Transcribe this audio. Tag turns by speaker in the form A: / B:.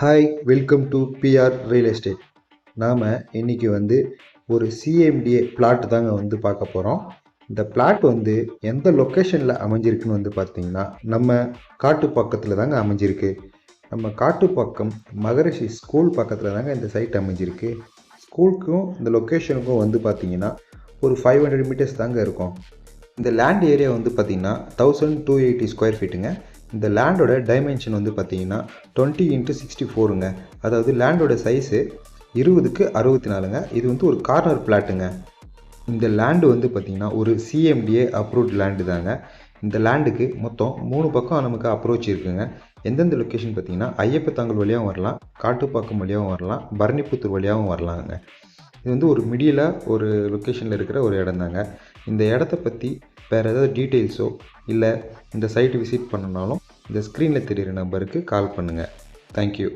A: Hi welcome to PR real estate நாம் இன்றைக்கி வந்து ஒரு சிஎம்டிஏ பிளாட் தாங்க வந்து பார்க்க போகிறோம் இந்த பிளாட் வந்து எந்த லொக்கேஷனில் அமைஞ்சிருக்குன்னு வந்து பார்த்தீங்கன்னா நம்ம காட்டு பக்கத்தில் தாங்க அமைஞ்சிருக்கு. நம்ம காட்டு பக்கம் மகரிஷி ஸ்கூல் பக்கத்தில் தாங்க இந்த சைட் அமைஞ்சிருக்கு. ஸ்கூலுக்கும் இந்த லொக்கேஷனுக்கும் வந்து பார்த்தீங்கன்னா ஒரு ஃபைவ் ஹண்ட்ரட் மீட்டர்ஸ் தாங்க இருக்கும். இந்த லேண்ட் ஏரியா வந்து பார்த்தீங்கன்னா தௌசண்ட் டூ எயிட்டி ஸ்கொயர் ஃபீட்டுங்க இந்த லேண்டோட டைமென்ஷன் வந்து பார்த்தீங்கன்னா டுவெண்ட்டி இன்ட்டு சிக்ஸ்டி ஃபோருங்க அதாவது லேண்டோட சைஸு இருபதுக்கு அறுபத்தி நாலுங்க இது வந்து ஒரு கார்னர் பிளாட்டுங்க இந்த லேண்டு வந்து பார்த்திங்கன்னா ஒரு சிஎம்டிஏ அப்ரூவ்ட் லேண்டு தாங்க. இந்த லேண்டுக்கு மொத்தம் மூணு பக்கம் நமக்கு அப்ரோச் இருக்குங்க. எந்தெந்த லொக்கேஷன் பார்த்தீங்கன்னா ஐயப்பத்தாங்கல் வழியாகவும் வரலாம் காட்டுப்பாக்கம் வழியாகவும் வரலாம் பரணிப்புத்தூர் வழியாகவும் வரலாங்க. இது வந்து ஒரு மிடியலாக ஒரு லொக்கேஷனில் இருக்கிற ஒரு இடம் தாங்க இந்த இடத்த பற்றி வேறு ஏதாவது டீட்டெயில்ஸோ இல்லை இந்த சைட்டு விசிட் பண்ணனாலும் இந்த ஸ்க்ரீனில் தெரிகிற நம்பருக்கு கால் பண்ணுங்கள் தேங்க்யூ